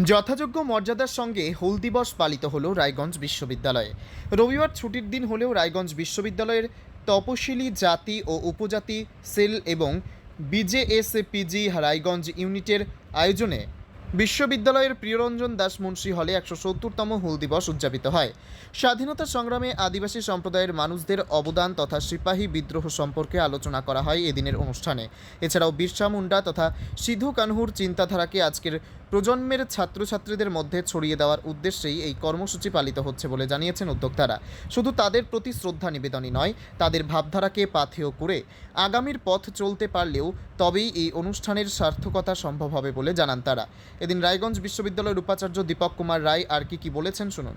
যথাযোগ্য মর্যাদার সঙ্গে হুল দিবস পালিত হলো রায়গঞ্জ বিশ্ববিদ্যালয়ে। রবিবার ছুটির দিন হলেও রায়গঞ্জ বিশ্ববিদ্যালয়ের তপশিলি জাতি ও উপজাতি সেল এবং বিজেএসপিজি রায়গঞ্জ ইউনিটের আয়োজনে বিশ্ববিদ্যালয়ের প্রিয়রঞ্জন দাস মুন্সি হলে একশো সত্তরতম হুল দিবস উদযাপিত হয়। স্বাধীনতা সংগ্রামে আদিবাসী সম্প্রদায়ের মানুষদের অবদান তথা সিপাহী বিদ্রোহ সম্পর্কে আলোচনা করা হয় এদিনের অনুষ্ঠানে। এছাড়াও বিরসা মুন্ডা তথা সিধু কানহুর চিন্তাধারাকে আজকের প্রজন্মের ছাত্রছাত্রীদের মধ্যে ছড়িয়ে দেওয়ার উদ্দেশ্যেই এই কর্মসূচি পালিত হচ্ছে বলে জানিয়েছেন উদ্যোক্তারা। শুধু তাদের প্রতি শ্রদ্ধা নিবেদনই নয়, তাদের ভাবধারাকে পাথেয় করে আগামীর পথ চলতে পারলেও তবেই এই অনুষ্ঠানের সার্থকতা সম্ভব হবে বলে জানান তারা। এদিন রায়গঞ্জ বিশ্ববিদ্যালয়ের উপাচার্য দীপক কুমার রায় আর কি কি বলেছেন শুনুন।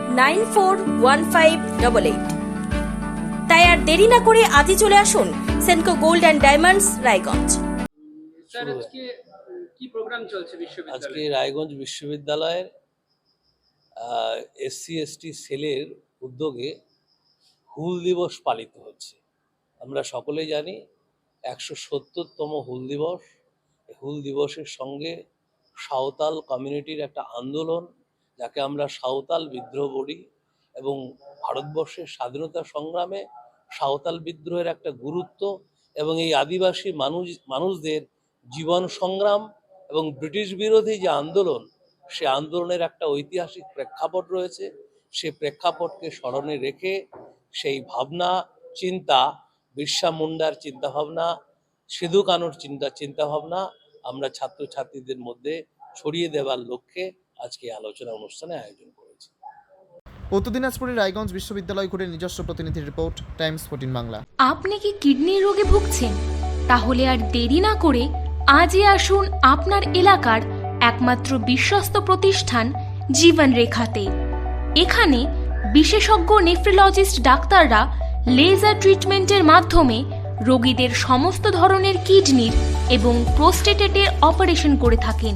nine four one five double eight. তাই আর দেরি না করে আজই চলে আসুন Senco gold and diamonds Raiganj. আজকে উম, কি প্রোগ্রাম চলছে আজকে বিশ্ববিদ্যালয়ে রায়গঞ্জ বিশ্ববিদ্যালয়ের এসসি এসটি সেলের উদ্যোগে হুল দিবস পালিত হচ্ছে। আমরা সকলেই জানি একশো সত্তরতম হুল দিবস। হুল দিবসের সঙ্গে সাঁওতাল কমিউনিটির একটা আন্দোলন যাকে আমরা সাঁওতাল বিদ্রোহ বলি এবং ভারতবর্ষের স্বাধীনতা সংগ্রামে সাঁওতাল বিদ্রোহের একটা গুরুত্ব এবং এই আদিবাসী মানুষ, মানুষদের জীবন সংগ্রাম এবং ব্রিটিশ বিরোধী যে আন্দোলন, সে আন্দোলনের একটা ঐতিহাসিক প্রেক্ষাপট রয়েছে। সে প্রেক্ষাপটকে স্মরণে রেখে সেই ভাবনা, চিন্তা বিশ্বা মুন্ডার চিন্তাভাবনা, সিধু কানুর চিন্তা, চিন্তাভাবনা আমরা ছাত্রছাত্রীদের মধ্যে ছড়িয়ে দেওয়ার লক্ষ্যে আজকে আলোচনা অনুষ্ঠানে আয়োজন করেছি। উত্তর দিনাজপুরের রায়গঞ্জ বিশ্ববিদ্যালয় ঘুরে নিজস্ব প্রতিনিধির রিপোর্ট টাইমস ফোর্টিন বাংলা। আপনি কি কিডনি রোগে ভুগছেন? তাহলে আর দেরি না করে আজই আসুন আপনার এলাকার একমাত্র বিশ্বস্ত প্রতিষ্ঠান জীবন রেখাতে এখানে বিশেষজ্ঞ নেফ্রোলজিস্ট ডাক্তাররা লেজার ট্রিটমেন্টের মাধ্যমে রোগীদের সমস্ত ধরনের কিডনির এবং প্রোস্টেটেটের অপারেশন করে থাকেন।